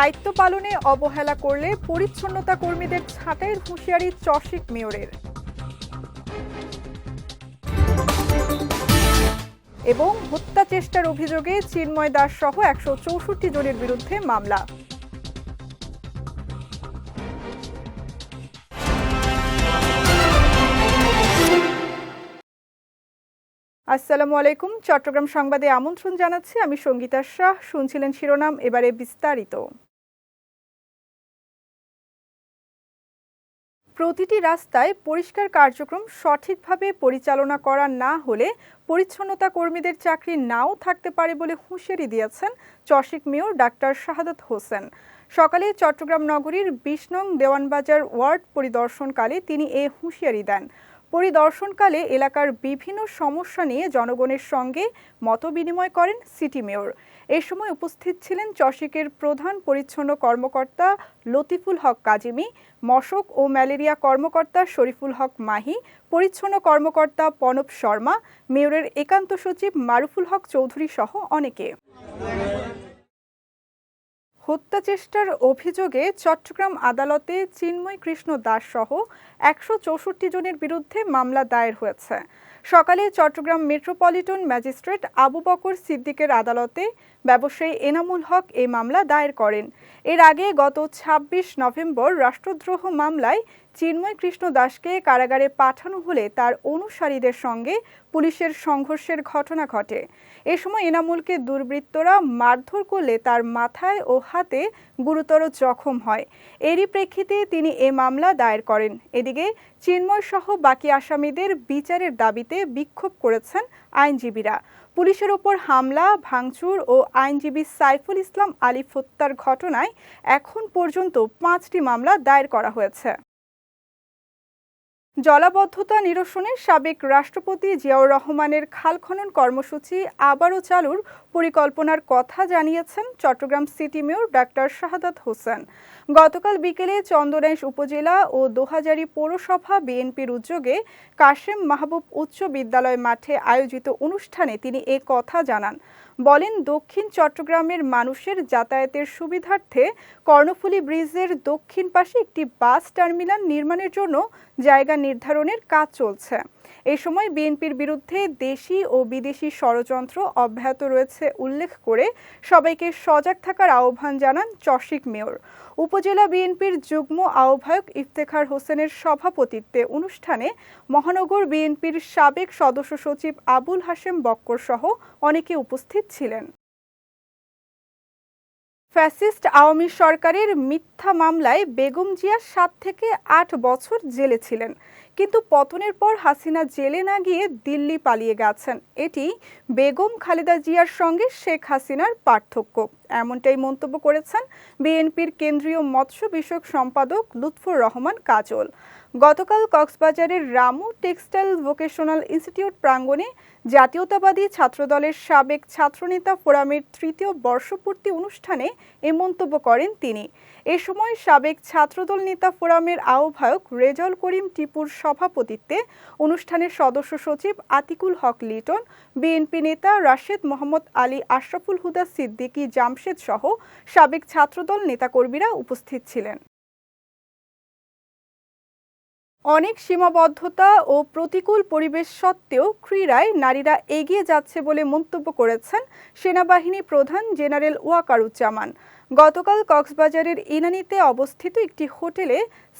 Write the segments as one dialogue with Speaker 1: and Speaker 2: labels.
Speaker 1: দায়িত্ব পালনে অবহেলা করলে পরিচ্ছন্নতা কর্মীদের ছাঁটাইয়ের হুঁশিয়ারি চশিক মেয়রের। এবং হত্যা চেষ্টার অভিযোগে চিন্ময় দাস সহ একশো চৌষট্টি জনের বিরুদ্ধে মামলা। আসসালামু আলাইকুম। চট্টগ্রাম সংবাদে আমন্ত্রণ জানাচ্ছি, আমি সঙ্গীতা শাহ। শুনছিলেন শিরোনাম, এবারে বিস্তারিত। প্রতিটি রাস্তায় পরিষ্কার কার্যক্রম সঠিকভাবে পরিচালনা করা না হলে পরিচ্ছন্নতা কর্মীদের চাকরি নাও থাকতে পারে বলে হুঁশিয়ারি দিয়েছেন চশিক মেয়র ডাক্তার শাহাদত হোসেন। সকালে চট্টগ্রাম নগরীর বিশ নং দেওয়ানবাজার ওয়ার্ড পরিদর্শনকালে তিনি এ হুঁশিয়ারি দেন। পরিদর্শনকালে এলাকার বিভিন্ন সমস্যা নিয়ে জনগণের সঙ্গে মতবিনিময় করেন সিটি মেয়র। এ সময় উপস্থিত ছিলেন চশিকের প্রধান পরিচ্ছন্ন কর্মকর্তা লতিফুল হক কাজিমি, মশক ও ম্যালেরিয়া কর্মকর্তা শরীফুল হক মাহি, পরিচ্ছন্ন কর্মকর্তা পনব শর্মা, মেয়রের একান্ত সচিব মারুফুল হক চৌধুরী সহ অনেকে। হত্যা চেষ্টার অভিযোগে চট্টগ্রাম আদালতে চিন্ময় কৃষ্ণ দাস সহ একশো চৌষট্টি জনের বিরুদ্ধে মামলা দায়ের হয়েছে। সকালে চট্টগ্রাম মেট্রোপলিটন ম্যাজিস্ট্রেট আবু বকর সিদ্দিকের আদালতে ব্যবসায়ী এনামুল হক এই মামলা দায়ের করেন। এর আগে গত ২৬ নভেম্বর রাষ্ট্রদ্রোহ মামলায় চিন্ময় কৃষ্ণ দাসকে কারাগারে পাঠানো হলে তার অনুসারীদের সঙ্গে পুলিশের সংঘর্ষের ঘটনা ঘটে। এ সময় এনামুলকে দুর্বৃত্তরা মারধর করলে তার মাথায় ও হাতে গুরুতর জখম হয়। এরই প্রেক্ষিতে তিনি এ মামলা দায়ের করেন। এদিকে চিন্ময় সহ বাকি আসামিদের বিচারের দাবিতে বিক্ষোভ করেছেন আইনজীবীরা। পুলিশের ওপর হামলা, ভাঙচুর ও আইনজীবী সাইফুল ইসলাম আলী হত্যার ঘটনায় এখন পর্যন্ত পাঁচটি মামলা দায়ের করা হয়েছে। জলাবদ্ধতা নিরসনে সাবেক রাষ্ট্রপতি জিয়াউর রহমানের খাল খনন কর্মসূচি আবারও চালুর পরিকল্পনার কথা জানিয়েছেন Chattogram city mayor doctor Shahadat Hossain. গতকাল বিকেলে চন্দনাইশ উপজেলা ও দোহাজারি পৌরসভা বিএনপির উদ্যোগে কাশেম মাহবুব উচ্চ বিদ্যালয় মাঠে আয়োজিত অনুষ্ঠানে তিনি এ কথা জানান। বলেন, দক্ষিণ চট্টগ্রামের মানুষের যাতায়াতের সুবিধার্থে কর্ণফুলী ব্রিজের দক্ষিণ পাশে একটি বাস টার্মিনাল নির্মাণের জন্য জায়গা নির্ধারণের কাজ চলছে। এ সময় বিএনপির বিরুদ্ধে দেশি ও বিদেশি ষড়যন্ত্র অব্যাহত রয়েছে উল্লেখ করে সবাইকে সজাগ থাকার আহ্বান জানান চশিক মেয়র। উপজেলা বিএনপির যুগ্ম আহ্বায়ক ইফতেখার হোসেনের সভাপতিত্বে অনুষ্ঠানে মহানগর বিএনপির সাবেক সদস্য সচিব আবুল হাশেম বক্কর সহ অনেকে উপস্থিত ছিলেন ফ্যাসিস্ট আওয়ামী সরকারের মিথ্যা মামলায় বেগম জিয়া সাত থেকে আট বছর জেলে ছিলেন। কিন্তু পতনের পর হাসিনা জেলে না গিয়ে দিল্লি পালিয়ে গেছেন। এটি বেগম খালেদা জিয়ার সঙ্গে শেখ হাসিনার পার্থক্য। এমনটাই মন্তব্য করেছেন বিএনপির কেন্দ্রীয় মৎস্য বিষয়ক সম্পাদক লুৎফুর রহমান কাজল। গতকাল কক্সবাজারের রামু টেক্সটাইল ভোকেশনাল ইনস্টিটিউট প্রাঙ্গণে জাতীয়তাবাদী ছাত্রদলের সাবেক ছাত্রনেতা ফোরামের তৃতীয় বর্ষপূর্তি অনুষ্ঠানে এ মন্তব্য করেন তিনি। এ সময় সাবেক ছাত্রদল নেতা ফোরামের আহ্বায়ক রেজল করিম টিপুর সভাপতিত্বে অনুষ্ঠানের সদস্য সচিব আতিকুল হক লিটন, বিএনপি নেতা রাশেদ মোহাম্মদ আলী আশরাফুল হুদা সিদ্দিকী জামশেদ সহ সাবেক ছাত্রদল নেতাকর্মীরা উপস্থিত ছিলেন। অনেক সীমাবদ্ধতা ও প্রতিকূল পরিবেশ সত্ত্বেও ক্রীড়ায় নারীরা এগিয়ে যাচ্ছে বলে মন্তব্য করেছেন সেনাবাহিনী প্রধান জেনারেল ওয়াকারুজ্জামান। গতকাল কক্সবাজারের ইনানিতে অবস্থিত একটি হোটেলে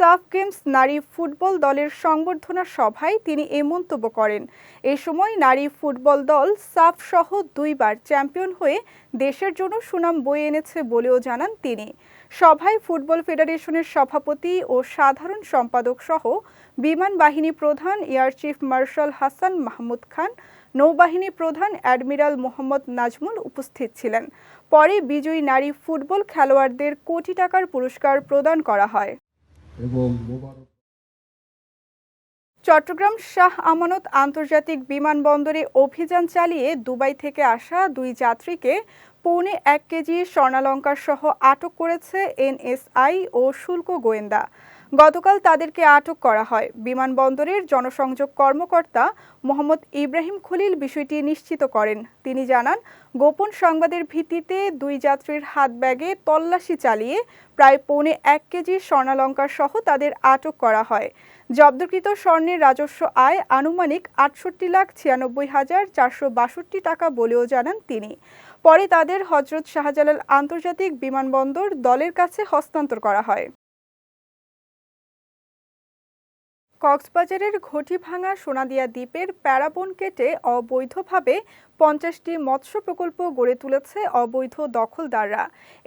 Speaker 1: সাফ গেমস নারী ফুটবল দলের সংবর্ধনা সভায় তিনি এ মন্তব্য করেন। এ সময় নারী ফুটবল দল সাফ সহ দুইবার চ্যাম্পিয়ন হয়ে দেশের জন্য সুনাম বয়ে এনেছে বলেও জানান তিনি। সভায় ফুটবল ফেডারেশনের সভাপতি ও সাধারণ সম্পাদক সহ বিমান বাহিনী প্রধান air chief marshal Hasan Mahmud Khan নৌবাহিনী প্রধান অ্যাডমিরাল মোহাম্মদ নাজমুল উপস্থিত ছিলেন। পরে বিজয়ী নারী ফুটবল খেলোয়াড়দের কোটি টাকার পুরস্কার প্রদান করা হয়। চট্টগ্রাম শাহ আমানত আন্তর্জাতিক বিমানবন্দরে অভিযান চালিয়ে দুবাই থেকে আসা দুই যাত্রীকে পৌনে এক কেজি স্বর্ণালঙ্কার সহ আটক করেছে এনএসআই ও শুল্ক গোয়েন্দা। গতকাল তাদেরকে আটক করা হয়। বিমানবন্দরের জনসংযোগ কর্মকর্তা মোহাম্মদ ইব্রাহিম খলিল বিষয়টি নিশ্চিত করেন। তিনি জানান, গোপন সংবাদের ভিত্তিতে দুই যাত্রীর হাত ব্যাগে তল্লাশি চালিয়ে প্রায় পৌনে এক কেজি স্বর্ণালঙ্কার সহ তাদের আটক করা হয়। জব্দকৃত স্বর্ণের রাজস্ব আয় আনুমানিক আটষট্টি লাখ ছিয়ানব্বই হাজার চারশো বাষট্টি টাকা বলেও জানান তিনি। পরে তাদের হজরত শাহজালাল আন্তর্জাতিক বিমানবন্দর দলের কাছে হস্তান্তর করা হয়। কক্সবাজারের ঘটিভাঙা সোনাদিয়া দ্বীপের প্যারাবন কেটে অবৈধভাবে পঞ্চাশটি মৎস্য প্রকল্প গড়ে তুলেছে অবৈধ দখলদাররা।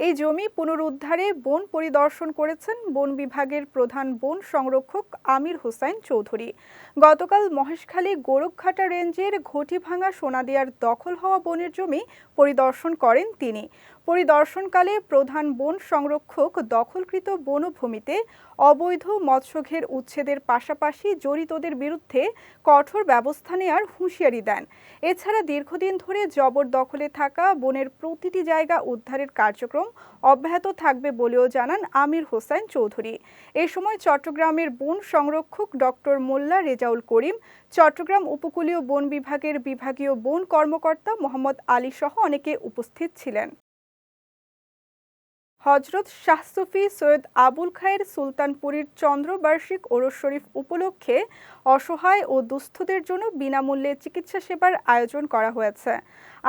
Speaker 1: এই জমি পুনরুদ্ধারে বন পরিদর্শন করেছেন বন বিভাগের প্রধান বন সংরক্ষক আমির হোসাইন চৌধুরী। গতকাল মহেশখালী গোরখঘাটা রেঞ্জের ঘটিভাঙা সোনাদিয়ার দখল হওয়া বনের জমি পরিদর্শন করেন তিনি। পরিদর্শনকালে প্রধান বন সংরক্ষক দখলকৃত বনভূমিতে অবৈধ মৎস্যঘের উচ্ছেদের পাশাপাশি জড়িতদের বিরুদ্ধে কঠোর ব্যবস্থা নেয়ার হুঁশিয়ারি দেন। এছাড়া দীর্ঘদিন ধরে জবরদখলে থাকা বনের প্রতিটি জায়গা উদ্ধারের কার্যক্রম অব্যাহত থাকবে বলেও জানান আমির হোসেন চৌধুরী। এ সময় চট্টগ্রামের বন সংরক্ষক ডক্টর মোল্লা রেজাউল করিম, চট্টগ্রাম উপকূলীয় বন বিভাগের বিভাগীয় বন কর্মকর্তা মোহাম্মদ আলী সহ অনেকে উপস্থিত ছিলেন। হজরত শাহ সুফি সৈয়দ আবুল খায়ের সুলতানপুরীর চন্দ্রবার্ষিক ওরস শরীফ উপলক্ষে অসহায় ও দুস্থদের জন্য বিনামূল্যে চিকিৎসা সেবার আয়োজন করা হয়েছে।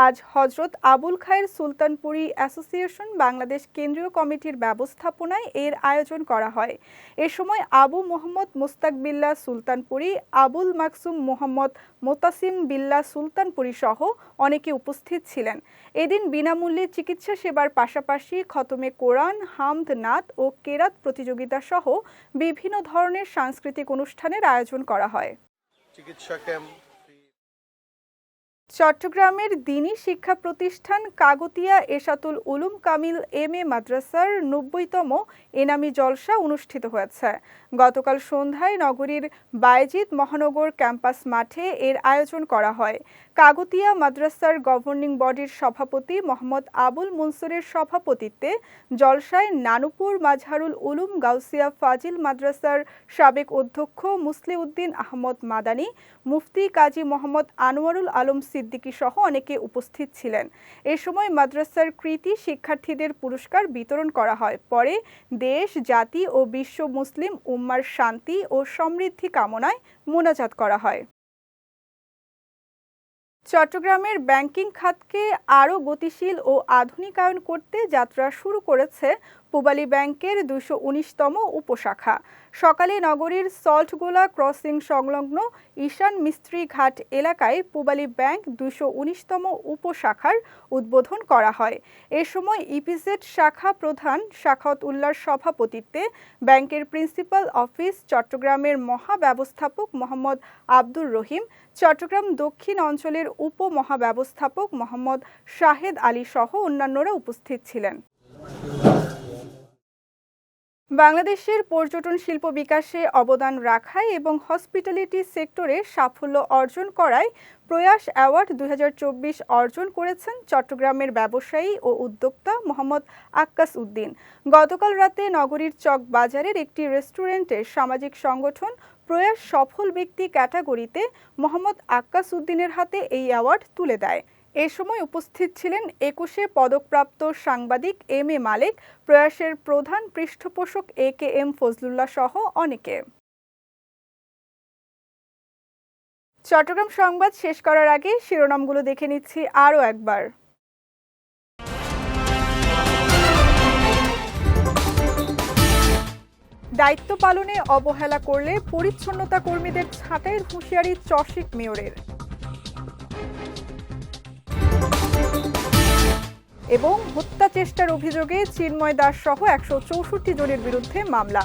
Speaker 1: আজ হজরত আবুল খায়ের সুলতানপুরি অ্যাসোসিয়েশন বাংলাদেশ কেন্দ্রীয় কমিটির ব্যবস্থাপনায় এর আয়োজন করা হয়। এ সময় আবু মোহাম্মদ মোস্তাক বিল্লা সুলতানপুরি, আবুল মাকসুম মোহাম্মদ মোতাসিম বিল্লা সুলতানপুরি সহ অনেকে উপস্থিত ছিলেন। এদিন বিনামূল্যে চিকিৎসা সেবার পাশাপাশি খতমে কোরআন, হামদ, নাত ও কেরাত প্রতিযোগিতা সহ বিভিন্ন ধরনের সাংস্কৃতিক অনুষ্ঠানের আয়োজন করা হয়।
Speaker 2: চিকিৎসা ক্যাম্প
Speaker 1: চট্টগ্রামের দিনী শিক্ষা প্রতিষ্ঠান কাগতিয়া এশাতুল উলুম কামিল এম এ মাদ্রাসার নব্বইতম এনামি জলসা অনুষ্ঠিত হয়েছে। গতকাল সন্ধ্যায় নগরীর বায়েজিদ মহানগর ক্যাম্পাস মাঠে এর আয়োজন করা হয়। কাগতিয়া মাদ্রাসার গভর্নিং বডির সভাপতি মোহাম্মদ আবুল মনসুরের সভাপতিত্বে জলসায় নানুপুর মাজহারুল উলুম গাউসিয়া ফাজিল মাদ্রাসার সাবেক অধ্যক্ষ মুসলিউদ্দিন আহমদ মাদানী, মুফতি কাজী মোহাম্মদ আনোয়ারুল আলম সিদ্দিকী সহ অনেকে উপস্থিত ছিলেন। এ সময় মাদ্রাসার কৃতি শিক্ষার্থীদের পুরস্কার বিতরণ করা হয়। পরে দেশ, জাতি ও বিশ্ব মুসলিম উম্মার শান্তি ও সমৃদ্ধি কামনায় মোনাজাত করা হয়। চট্টগ্রামের ব্যাংকিং খাতকে আরও গতিশীল ও আধুনিকায়ন করতে যাত্রা শুরু করেছে পূবালী ব্যাংকের দুশো উনিশতম উপশাখা। সকালে নগরীর সল্টগোলা ক্রসিং সংলগ্ন ঈশান মিস্ত্রি ঘাট এলাকায় পূবালী ব্যাংক দুশো উনিশতম উপশাখার উদ্বোধন করা হয়। এ সময় ইপিজেড শাখা প্রধান শাখাত উল্লার সভাপতিত্বে ব্যাংকের প্রিন্সিপাল অফিস চট্টগ্রামের মহাব্যবস্থাপক মোহাম্মদ আব্দুর রহিম, চট্টগ্রাম দক্ষিণ অঞ্চলের উপমহাব্যবস্থাপক মোহাম্মদ শাহেদ আলী সহ অন্যান্যরা উপস্থিত ছিলেন। বাংলাদেশের পর্যটন শিল্প বিকাশে অবদান রাখায় এবং হসপিটালিটি সেক্টরে সাফল্য অর্জন করায় প্রয়াস অ্যাওয়ার্ড দু হাজার চব্বিশ অর্জন করেছেন চট্টগ্রামের ব্যবসায়ী ও উদ্যোক্তা মোহাম্মদ আক্কাস উদ্দিন। গতকাল রাতে নগরীর চক বাজারের একটি রেস্টুরেন্টে সামাজিক সংগঠন প্রয়াস সফল ব্যক্তি ক্যাটাগরিতে মোহাম্মদ আক্কাস উদ্দিনের হাতে এই অ্যাওয়ার্ড তুলে দেয়। এ সময় উপস্থিত ছিলেন একুশে পদকপ্রাপ্ত সাংবাদিক এম এ মালিক, প্রয়াসের প্রধান পৃষ্ঠপোষক এ কে এম ফজলুল্লাহ সহ অনেকে। চট্টগ্রাম সংবাদ শেষ করার আগে শিরোনামগুলো দেখে নিচ্ছি আরও একবার। দায়িত্ব পালনে অবহেলা করলে পরিচ্ছন্নতা কর্মীদের ছাঁটাইয়ের হুঁশিয়ারি চশিক মেয়রের। এবং হত্যা চেষ্টার অভিযোগে চিন্ময় দাস সহ একশো চৌষট্টি জনের বিরুদ্ধে মামলা।